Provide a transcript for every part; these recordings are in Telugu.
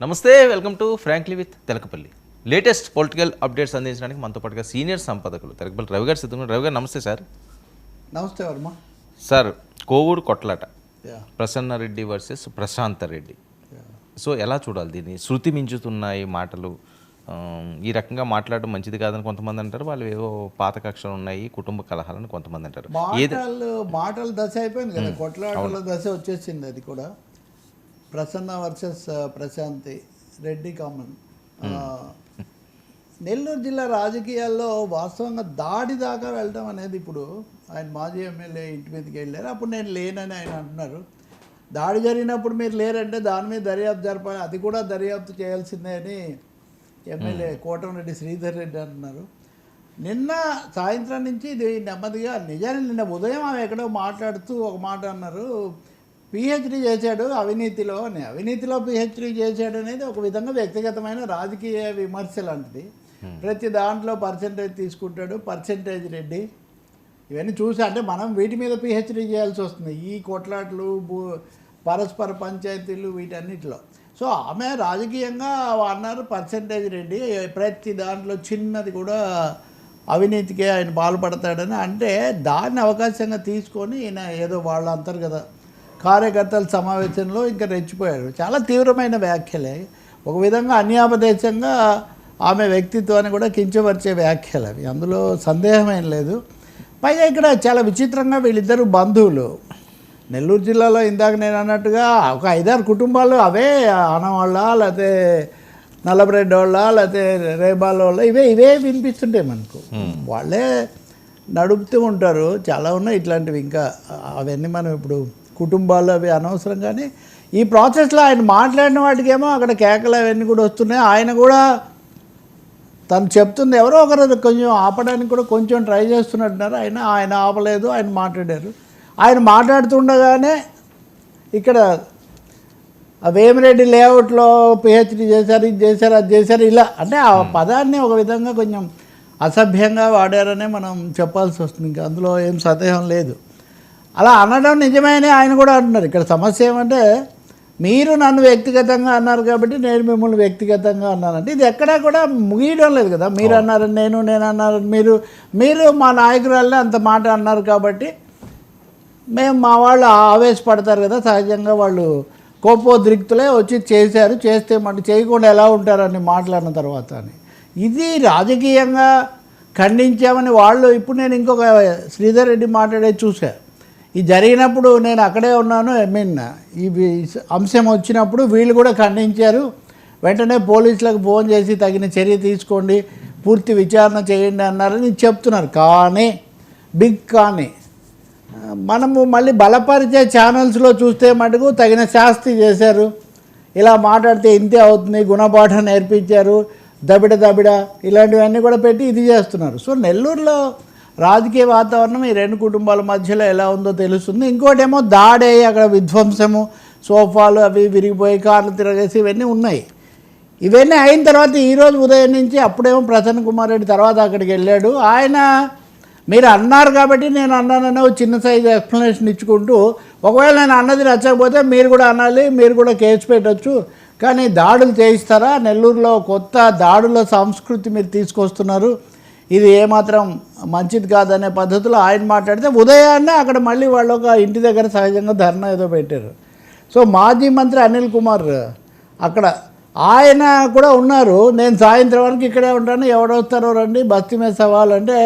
నమస్తే welcome to frankly with Telakapalli. Latest political updates అందించడానికి మనతో పాటుగా సీనియర్ సంపాదకులు తెలకపల్లి రవి గారు సిద్ధంగా రవి గారు నమస్తే సార్. నమస్తే వర్మ. సార్ కోవూరు కొట్లాట. Yeah Prasanna Reddy versus Prashanth Reddy. So ఎలా చూడాలి దీన్ని? శృతి మించుతున్నాయి మాటలు ఈ రకంగా మాట్లాడడం మంచిది కాదని కొంతమంది అంటారు వాళ్ళు ఏవో పాత కక్షలు ఉన్నాయి కుటుంబ కలహాలని కొంతమంది అంటారు. మాటల దశ అయిపోయింది కదా. కొట్లాటల దశ వచ్చేసింది అది కూడా. Prasanna versus Prashanti Reddy common. ఆ, నెల్లూరు జిల్లా రాజకీయాల్లో వాస్తవంగా దాడి దాకా వెళ్ళడం అనేది ఇప్పుడు ఆయన మాజీ ఎమ్మెల్యే ఇంటి మీదకి వెళ్ళారు. అప్పుడు నేను లేనని ఆయన అంటున్నారు. దాడి జరిగినప్పుడు మీరు లేరంటే దాని మీద దర్యాప్తు జరపాలి. అది కూడా దర్యాప్తు చేయాల్సిందే అని ఎమ్మెల్యే కోటంరెడ్డి శ్రీధర్ రెడ్డి అంటున్నారు. నిన్న సాయంత్రం నుంచి ఇది నెమ్మదిగా నిజానికి నిన్న ఉదయం ఆమె ఎక్కడో మాట్లాడుతూ ఒక మాట అన్నారు. పిహెచ్డి చేశాడు అవినీతిలో అని. అవినీతిలో పిహెచ్డి చేశాడు అనేది ఒక విధంగా వ్యక్తిగతమైన రాజకీయ విమర్శ లాంటిది. ప్రతి దాంట్లో పర్సంటేజ్ తీసుకుంటాడు పర్సంటేజ్ రెడ్డి. ఇవన్నీ చూసి అంటే మనం వీటి మీద పిహెచ్డి చేయాల్సి వస్తుంది. ఈ కొట్లాట్లు భూ పరస్పర పంచాయతీలు వీటన్నిటిలో. సో ఆమె రాజకీయంగా అన్నారు పర్సంటేజ్ రెడ్డి. ప్రతి దాంట్లో చిన్నది కూడా అవినీతికే ఆయన పాల్పడతాడని. అంటే దాన్ని అవకాశంగా తీసుకొని ఈయన ఏదో వాళ్ళ అంతర్గత కార్యకర్తల సమావేశంలో ఇంకా రెచ్చిపోయాడు. చాలా తీవ్రమైన వ్యాఖ్యలే. ఒక విధంగా అన్యాపదేశంగా ఆమె వ్యక్తిత్వాన్ని కూడా కించపరిచే వ్యాఖ్యలు అవి. అందులో సందేహం ఏం లేదు. పైగా ఇక్కడ చాలా విచిత్రంగా వీళ్ళిద్దరు బంధువులు. నెల్లూరు జిల్లాలో ఇందాక నేను అన్నట్టుగా ఒక ఐదారు కుటుంబాలు అవే. ఆనవాళ్ళ లేకపోతే నల్లబ్రెడ్ వాళ్ళ లేకపోతే రేబాల వాళ్ళ ఇవే ఇవే వినిపిస్తుంటాయి మనకు. వాళ్ళే నడుపుతూ ఉంటారు. చాలా ఉన్నాయి ఇట్లాంటివి. ఇంకా అవన్నీ మనం ఇప్పుడు కుటుంబాలు అవి అనవసరం కానీ ఈ ప్రాసెస్లో ఆయన మాట్లాడిన వాటికేమో అక్కడ కేకలు అవన్నీ కూడా వస్తున్నాయి. ఆయన కూడా తను చెప్తుంది ఎవరో ఒకరు కొంచెం ఆపడానికి కూడా కొంచెం ట్రై చేస్తున్నట్టున్నారు. ఆయన ఆయన ఆపలేదు ఆయన మాట్లాడారు. ఆయన మాట్లాడుతుండగానే ఇక్కడ వేమిరెడ్డి లేఅవుట్లో పిహెచ్డి చేశారు ఇది చేశారు అది చేశారు ఇలా అంటే ఆ పదాన్ని ఒక విధంగా కొంచెం అసభ్యంగా వాడారనే మనం చెప్పాల్సి వస్తుంది. ఇంకా అందులో ఏం సందేహం లేదు. అలా అనడం నిజమేనే ఆయన కూడా అంటున్నారు. ఇక్కడ సమస్య ఏమంటే మీరు నన్ను వ్యక్తిగతంగా అన్నారు కాబట్టి నేను మిమ్మల్ని వ్యక్తిగతంగా అన్నానంటే ఇది ఎక్కడా కూడా ముగియడం లేదు కదా. మీరు అన్నారని నేను నేను అన్నారని మీరు మీరు మా నాయకురాలని అంత మాట అన్నారు కాబట్టి మేము మా వాళ్ళు ఆవేశపడతారు కదా. సహజంగా వాళ్ళు కోపోద్రిక్తులే వచ్చి చేశారు. చేస్తే మటు చేయకుండా ఎలా ఉంటారని మాట్లాడిన తర్వాత అని. ఇది రాజకీయంగా ఖండించామని వాళ్ళు ఇప్పుడు నేను ఇంకొక శ్రీధర్ రెడ్డి మాట్లాడేది చూసా ఇది జరిగినప్పుడు నేను అక్కడే ఉన్నాను ఐ మీన్ ఈ అంశం వచ్చినప్పుడు వీళ్ళు కూడా ఖండించారు. వెంటనే పోలీసులకు ఫోన్ చేసి తగిన చర్య తీసుకోండి పూర్తి విచారణ చేయండి అన్నారని చెప్తున్నారు. కానీ బిగ్ కానీ మనము మళ్ళీ బలపరిచే ఛానల్స్లో చూస్తే మటుకు తగిన శాస్తి చేశారు. ఇలా మాట్లాడితే ఇంతే అవుతుంది గుణపాఠం నేర్పించారు దబిడ దబిడ ఇలాంటివన్నీ కూడా పెట్టి ఇది చేస్తున్నారు. సో నెల్లూరులో రాజకీయ వాతావరణం ఈ రెండు కుటుంబాల మధ్యలో ఎలా ఉందో తెలుస్తుంది. ఇంకోటేమో దాడే అక్కడ విధ్వంసము సోఫాలు అవి విరిగిపోయి కార్లు తిరగేసి ఇవన్నీ ఉన్నాయి. ఇవన్నీ అయిన తర్వాత ఈరోజు ఉదయం నుంచి అప్పుడేమో ప్రసన్న కుమార్ రెడ్డి తర్వాత అక్కడికి వెళ్ళాడు. ఆయన మీరు అన్నారు కాబట్టి నేను అన్నానని ఒక చిన్న సైజు ఎక్స్ప్లెనేషన్ ఇచ్చుకుంటూ ఒకవేళ నేను అన్నది నచ్చకపోతే మీరు కూడా అనాలి మీరు కూడా కేసు పెట్టచ్చు కానీ దాడులు చేయిస్తారా? నెల్లూరులో కొత్త దాడుల సంస్కృతి మీరు తీసుకొస్తున్నారు. ఇది ఏమాత్రం మంచిది కాదనే పద్ధతిలో ఆయన మాట్లాడితే ఉదయాన్నే అక్కడ మళ్ళీ వాళ్ళు ఒక ఇంటి దగ్గర సహజంగా ధర్నా ఏదో పెట్టారు. సో మాజీ మంత్రి అనిల్ కుమార్ అక్కడ ఆయన కూడా ఉన్నారు. నేను సాయంత్రం వరకు ఇక్కడే ఉంటాను ఎవడొస్తారో రండి బస్తీ మీద సవాల్ అంటే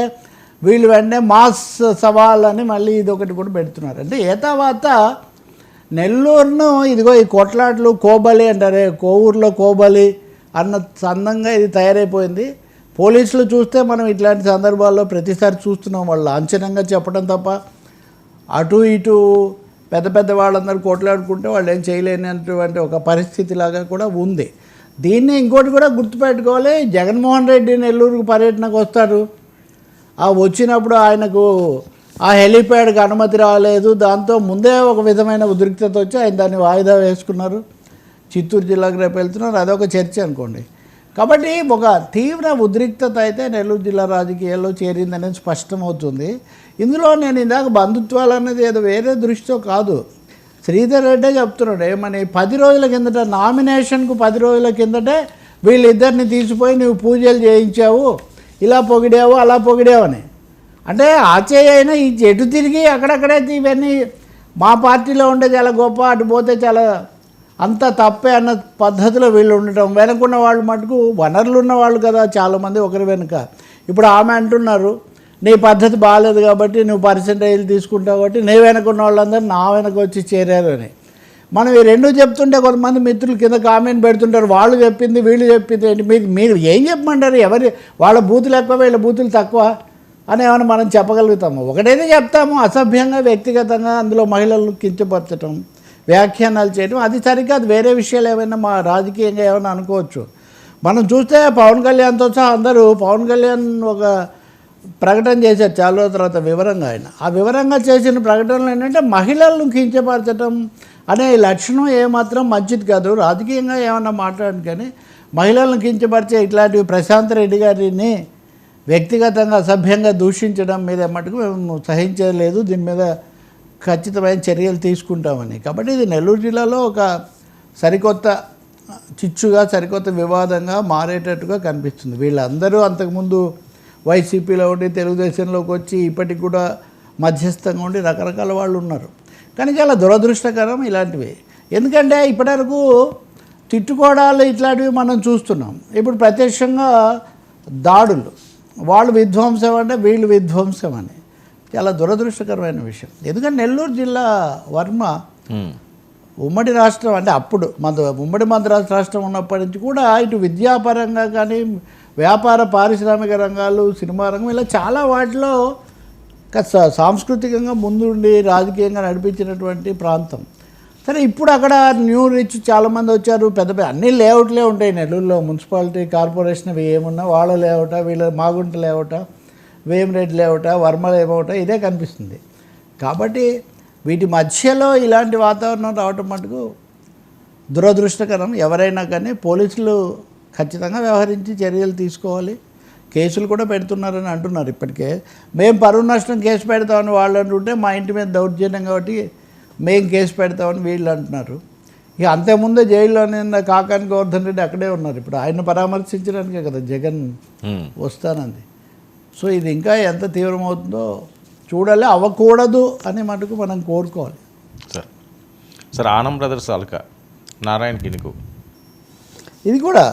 వీళ్ళు వెంటనే మాస్ సవాల్ అని మళ్ళీ ఇది ఒకటి కూడా పెడుతున్నారు. అంటే ఏ తర్వాత నెల్లూరును ఇదిగో ఈ కొట్లాట్లు కోబలి అంటారే కోవూరులో కోబలి అన్న సందంగా ఇది తయారైపోయింది. పోలీసులు చూస్తే మనం ఇట్లాంటి సందర్భాల్లో ప్రతిసారి చూస్తున్నాం వాళ్ళు లాంఛనంగా చెప్పడం తప్ప అటు ఇటు పెద్ద పెద్ద వాళ్ళందరూ కొట్లాడుకుంటే వాళ్ళు ఏం చేయలేనటువంటి ఒక పరిస్థితి లాగా కూడా ఉంది. దీన్ని ఇంకోటి కూడా గుర్తుపెట్టుకోవాలి. జగన్మోహన్ రెడ్డి నెల్లూరుకు పర్యటనకు వస్తారు. ఆ వచ్చినప్పుడు ఆయనకు ఆ హెలిప్యాడ్కి అనుమతి రాలేదు. దాంతో ముందే ఒక విధమైన ఉద్రిక్తత వచ్చి ఆయన దాన్ని వాయిదా వేసుకున్నారు. చిత్తూరు జిల్లాకు రేపు వెళ్తున్నారు. అదొక చర్చ అనుకోండి. కాబట్టి ఒక తీవ్ర ఉద్రిక్తత అయితే నెల్లూరు జిల్లా రాజకీయాల్లో చేరిందనేది స్పష్టమవుతుంది. ఇందులో నేను ఇందాక బంధుత్వాలు అనేది ఏదో వేరే దృష్టితో కాదు. శ్రీధర్ రెడ్డే చెప్తున్నాడు ఏమని పది రోజుల కిందట నామినేషన్కు పది రోజుల కిందటే వీళ్ళిద్దరిని తీసిపోయి నువ్వు పూజలు చేయించావు ఇలా పొగిడావు అలా పొగిడావని అంటే ఆచేయ అయినా ఈ ఎటు తిరిగి అక్కడక్కడే ఇవన్నీ మా పార్టీలో ఉండే చాలా గొప్ప అటు పోతే చాలా అంత తప్పే అన్న పద్ధతిలో వీళ్ళు ఉండటం. వెనకున్న వాళ్ళు మటుకు వనరులు ఉన్న వాళ్ళు కదా చాలామంది ఒకరి వెనుక. ఇప్పుడు ఆమె అంటున్నారు నీ పద్ధతి బాగాలేదు కాబట్టి నువ్వు పర్సంటేజ్లు తీసుకుంటావు కాబట్టి నీ వెనకున్న వాళ్ళందరూ నా వెనక వచ్చి చేరారు అని. మనం ఈ రెండు చెప్తుంటే కొంతమంది మిత్రులు కింద కామెంట్ పెడుతుంటారు వాళ్ళు చెప్పింది వీళ్ళు చెప్పింది ఏంటి? మీరు మీరు ఏం చెప్పమంటారు? ఎవరి వాళ్ళ బూతులు ఎక్కువ వీళ్ళ బూతులు తక్కువ అని ఏమైనా మనం చెప్పగలుగుతాము? ఒకటైతే చెప్తాము అసభ్యంగా వ్యక్తిగతంగా అందులో మహిళలను కించపరచటం. వ్యాఖ్యానాలు చేయడం అది సరికాదు వేరే విషయాలు ఏమైనా మా రాజకీయంగా ఏమైనా అనుకోవచ్చు. మనం చూస్తే పవన్ కళ్యాణ్తో సహా అందరూ పవన్ కళ్యాణ్ ఒక ప్రకటన చేశారు చాలా రోజుల తర్వాత వివరంగా ఆయన. ఆ వివరంగా చేసిన ప్రకటనలు ఏంటంటే మహిళలను కించపరచడం అనే లక్షణం ఏమాత్రం మంచిది కాదు. రాజకీయంగా ఏమన్నా మాట్లాడండి కానీ మహిళలను కించపరిచే ఇట్లాంటివి ప్రశాంత్ రెడ్డి గారిని వ్యక్తిగతంగా అసభ్యంగా దూషించడం మీద మటుకు మేము సహించలేదు. దీని మీద ఖచ్చితమైన చర్యలు తీసుకుంటామని. కాబట్టి ఇది నెల్లూరు జిల్లాలో ఒక సరికొత్త చిచ్చుగా సరికొత్త వివాదంగా మారేటట్టుగా కనిపిస్తుంది. వీళ్ళందరూ అంతకుముందు వైసీపీలో ఉండి తెలుగుదేశంలోకి వచ్చి ఇప్పటికి కూడా మధ్యస్థంగా ఉండి రకరకాల వాళ్ళు ఉన్నారు. కానీ చాలా దురదృష్టకరం ఇలాంటివి. ఎందుకంటే ఇప్పటివరకు తిట్టుకోవడాలు ఇట్లాంటివి మనం చూస్తున్నాం. ఇప్పుడు ప్రత్యక్షంగా దాడులు. వాళ్ళు విధ్వంసం అంటే వీళ్ళు విధ్వంసం అని. చాలా దురదృష్టకరమైన విషయం. ఎందుకంటే నెల్లూరు జిల్లా వర్మ ఉమ్, ఉమ్మడి రాష్ట్రం అంటే అప్పుడు మన ఉమ్మడి మద్రాసు రాష్ట్రం ఉన్నప్పటి నుంచి కూడా ఇటు విద్యాపరంగా కానీ వ్యాపార పారిశ్రామిక రంగాలు సినిమా రంగం ఇలా చాలా వాటిలో సాంస్కృతికంగా ముందుండి రాజకీయంగా నడిపించినటువంటి ప్రాంతం. సరే ఇప్పుడు అక్కడ న్యూ రిచ్ చాలామంది వచ్చారు పెద్ద పెద్ద అన్ని లేఅవుట్లే ఉంటాయి. నెల్లూరులో మున్సిపాలిటీ కార్పొరేషన్ ఏమున్నా వాళ్ళ లేఅవుట వీళ్ళ మాగుంట లేఅవుట. వేమిరెడ్డి లేఅవుట వర్మ లేఅవుట ఇదే కనిపిస్తుంది. కాబట్టి వీటి మధ్యలో ఇలాంటి వాతావరణం రావటం మటుకు దురదృష్టకరం. ఎవరైనా కానీ పోలీసులు ఖచ్చితంగా వ్యవహరించి చర్యలు తీసుకోవాలి. కేసులు కూడా పెడుతున్నారని అంటున్నారు ఇప్పటికే. మేము పరువు నష్టం కేసు పెడతామని వాళ్ళు అంటుంటే మా ఇంటి మీద దౌర్జన్యం కాబట్టి మేము కేసు పెడతామని వీళ్ళు అంటున్నారు. ఇక అంతకుముందే జైల్లోనే ఉన్న కాకాని గోవర్ధన్ రెడ్డి అక్కడే ఉన్నారు. ఇప్పుడు ఆయన పరామర్శించడానికే కదా జగన్. వస్తానంది. సో ఇది ఇంకా ఎంత తీవ్రమవుతుందో చూడాలి. అవ్వకూడదు అని మటుకు మనం కోరుకోవాలి. సార్ సార్ ఆనం బ్రదర్స్ అల్క నారాయణ కినుకు. ఇది కూడా